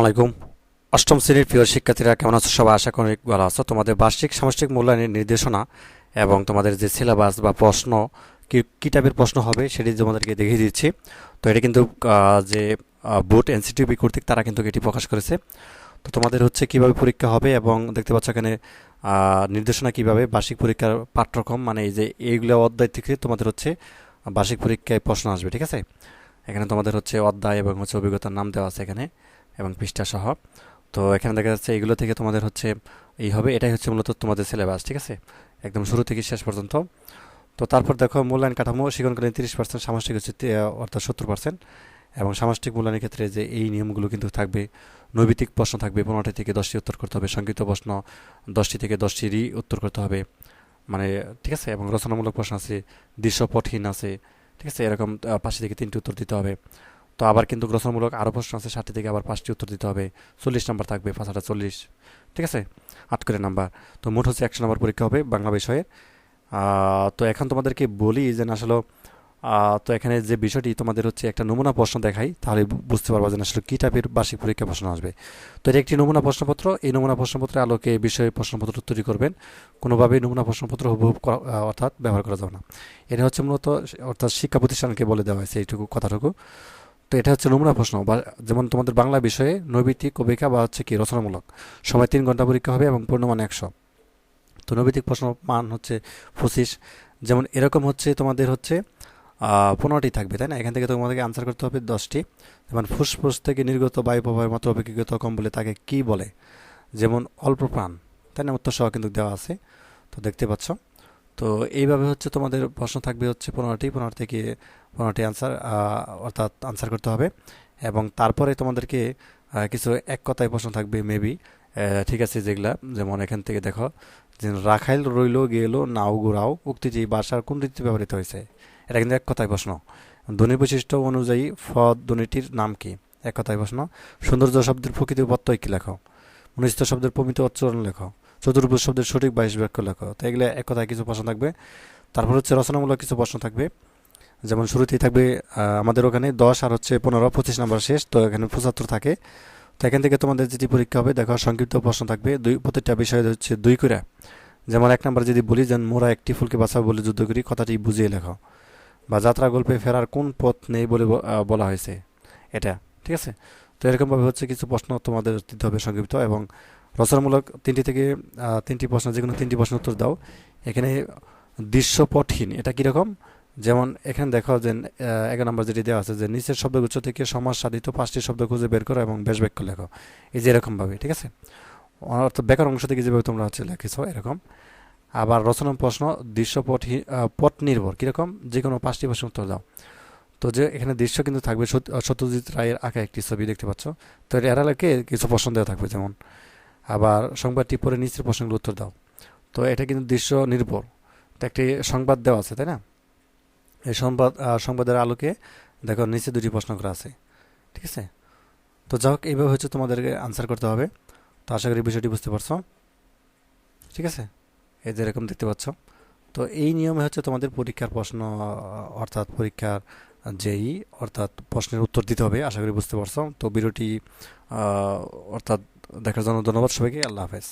আলাইকুম। অষ্টম শ্রেণির প্রিয় শিক্ষার্থীরা কেমন আছো? সবাই আশা করি ভালো আছো। তোমাদের বার্ষিক সামষ্টিক মূল্যায়নের নির্দেশনা এবং তোমাদের যে সিলেবাস বা প্রশ্ন, কি টাইপের প্রশ্ন হবে সেটি তোমাদেরকে দেখিয়ে দিচ্ছি। তো এটা কিন্তু যে বোর্ড এনসিটিভি কর্তৃক তারা কিন্তু এটি প্রকাশ করেছে। তো তোমাদের হচ্ছে কীভাবে পরীক্ষা হবে এবং দেখতে পাচ্ছ এখানে নির্দেশনা কীভাবে, বার্ষিক পরীক্ষার পাঠ্যক্রম মানে এই যে এইগুলো অধ্যায় থেকে তোমাদের হচ্ছে বার্ষিক পরীক্ষায় প্রশ্ন আসবে, ঠিক আছে? এখানে তোমাদের হচ্ছে অধ্যায় এবং হচ্ছে অভিজ্ঞতার নাম দেওয়া আছে এখানে। এবং পৃষ্ঠা সহ। তো এখানে দেখা যাচ্ছে এগুলো থেকে তোমাদের হচ্ছে, এই হবে, এটাই হচ্ছে মূলত তোমাদের সিলেবাস ঠিক আছে? একদম শুরু থেকে শেষ পর্যন্ত। তো তারপর দেখো মূল্যায়ন কাঠামো, শিক্ষণকালীন তিরিশ পার্সেন্ট সামষ্টিক হচ্ছে অর্থাৎ সত্তর পার্সেন্ট এবং সামষ্টিক মূল্যায়নের ক্ষেত্রে যে এই নিয়মগুলো কিন্তু থাকবে নৈবিতিক প্রশ্ন থাকবে, পনেরোটি থেকে দশটি উত্তর করতে হবে, সংক্ষিপ্ত প্রশ্ন দশটি থেকে দশটিরই উত্তর করতে হবে। মানে ঠিক আছে? এবং রচনামূলক প্রশ্ন আছে, দৃশ্যপটহীন আছে, ঠিক আছে? এরকম পাঁচটি থেকে তিনটি উত্তর দিতে হবে। তো আবার কিন্তু রচনামূলক আরও প্রশ্ন আছে ষাটটি থেকে আবার পাঁচটি উত্তর দিতে হবে। চল্লিশ নাম্বার থাকবে পাঁচটা চল্লিশ। ঠিক আছে? আট করে নাম্বার। তো মোট হচ্ছে একশো নাম্বার পরীক্ষা হবে বাংলা বিষয়ে। তো এখন তোমাদেরকে বলি যে আসলে তো এখানে যে বিষয়টি তোমাদের হচ্ছে একটা নমুনা প্রশ্ন দেখাই, তাহলে বুঝতে পারবা যে আসলে কী টাইপের বার্ষিক পরীক্ষা প্রশ্ন আসবে। তো এটা একটি নমুনা প্রশ্নপত্র, এই নমুনা প্রশ্নপত্রের আলোকে বিষয়ে প্রশ্নপত্র তৈরি করবেন। কোনোভাবেই নমুনা প্রশ্নপত্র হুবহুব অর্থাৎ ব্যবহার করা যাবে না। এটা হচ্ছে মূলত, অর্থাৎ শিক্ষা প্রতিষ্ঠানকে বলে দেওয়া হয়েছে, এইটুকু কথাটুকু। তো এটা হচ্ছে নমুনা প্রশ্ন, বা যেমন তোমাদের বাংলা বিষয়ে নৈবিত্তিক কবিকা বা হচ্ছে কি রচনামূলক। সময় তিন ঘণ্টা পরীক্ষা হবে এবং পূর্ণমান একশো। তো নৈবিত্তিক প্রশ্ন মান হচ্ছে পঁচিশ। যেমন এরকম হচ্ছে তোমাদের হচ্ছে পনেরোটি থাকবে, তাই না? এখান থেকে তোমাদেরকে আনসার করতে হবে দশটি। যেমন ফুসফুস থেকে নির্গত বায়ু প্রবাহের মতো অপেক্ষিত কম বলে তাকে কি বলে? যেমন অল্প প্রাণ, তাই না? উত্তর সহ কিন্তু দেওয়া আছে, তো দেখতে পাচ্ছ। তো এইভাবে হচ্ছে তোমাদের প্রশ্ন থাকবে হচ্ছে পনেরোটি। পনেরো থেকে পনেরোটি আনসার অর্থাৎ আনসার করতে হবে। এবং তারপরে তোমাদেরকে কিছু এক কথায় প্রশ্ন থাকবে মেবি ঠিক আছে যেগুলা, যেমন এখান থেকে দেখো, যে রাখাইল রইল, গেল, নাও গোড়াও উক্তিটি বাসার কোন রীতি ব্যবহৃত হয়েছে? এটা কিন্তু এক কথায় প্রশ্ন। ধ্বনি বৈশিষ্ট্য অনুযায়ী ফ ধ্বনিটির নাম কি? এক কথায় প্রশ্ন। সৌন্দর্য শব্দের প্রকৃতি প্রত্যয় কি লেখো? মনিষ্ঠ শব্দের প্রমিত উচ্চারণ লেখো। চতুর্ভুজ শব্দের সঠিক বাইশ বাক্য লেখো। তো এগুলো এক কথায় কিছু প্রশ্ন থাকবে। তারপর হচ্ছে রচনামূলক কিছু প্রশ্ন থাকবে। যেমন শুরুতেই থাকবে আমাদের ওখানে দশ আর হচ্ছে পনেরো, পঁচিশ নাম্বার শেষ, তো এখানে পঁচাত্তর থাকে। তো এখান থেকে তোমাদের যেটি পরীক্ষা হবে, দেখো, সংক্ষিপ্ত প্রশ্ন থাকবে। দুই প্রত্যেকটা বিষয় হচ্ছে দুই করে। যেমন এক নাম্বার যদি বলি, যেন মোরা একটি ফুলকে বাঁচাবো বলে যুদ্ধ করি, কথাটি বুঝিয়ে লেখো। বা যাত্রা গল্পে ফেরার কোন পথ নেই বলে বলা হয়েছে? এটা, ঠিক আছে? তো এরকমভাবে হচ্ছে কিছু প্রশ্ন তোমাদের দিতে হবে সংক্ষিপ্ত এবং রচনামূলক তিনটি থেকে তিনটি প্রশ্ন যে কোনো তিনটি প্রশ্ন উত্তর দাও। এখানে দৃশ্যপটহীন, এটা কীরকম? যেমন এখানে দেখো যে এগারো নম্বর যেটি দেওয়া আছে যে নিচের শব্দগুচ্ছ থেকে সমাজ সাধিত পাঁচটি শব্দ খুঁজে বের করো এবং বেশ বাক্য লেখো। এই যে এরকমভাবে ঠিক আছে? অর্থাৎ বেকার অংশ থেকে যেভাবে তোমরা হচ্ছে লেখেছো এরকম। আবার রচনা প্রশ্ন দৃশ্যপটহীন আহ, পট নির্ভর কীরকম? যে কোনো পাঁচটি প্রশ্ন উত্তর দাও। তো যে এখানে দৃশ্য কিন্তু থাকবে সত্য- সত্যজিৎ রায়ের আঁকা একটি ছবি দেখতে পাচ্ছ। তো এর এরালাকে কিছু প্রশ্ন দেওয়া থাকবে যেমন আবার সংবাদটি পরে নিচের প্রশ্নগুলো উত্তর দাও। তো এটা কিন্তু দৃশ্য নির্ভর। তো একটি সংবাদ দেওয়া আছে তাই না? এই সংবাদ সংবাদের আলোকে দেখো নিচে দুটি প্রশ্ন করা আছে, ঠিক আছে? তো যাই হোক, এইভাবে হচ্ছে তোমাদেরকে আনসার করতে হবে। তো আশা করি বিষয়টি বুঝতে পারছ, ঠিক আছে? এই যে এরকম দেখতে পাচ্ছ। তো এই নিয়মে হচ্ছে তোমাদের পরীক্ষার প্রশ্ন অর্থাৎ পরীক্ষার যেই, অর্থাৎ প্রশ্নের উত্তর দিতে হবে, আশা করি বুঝতে পারছ। তো ভিডিওটি অর্থাৎ দেখার জন্য ধন্যবাদ সবাইকে। আল্লাহ হাফেজ।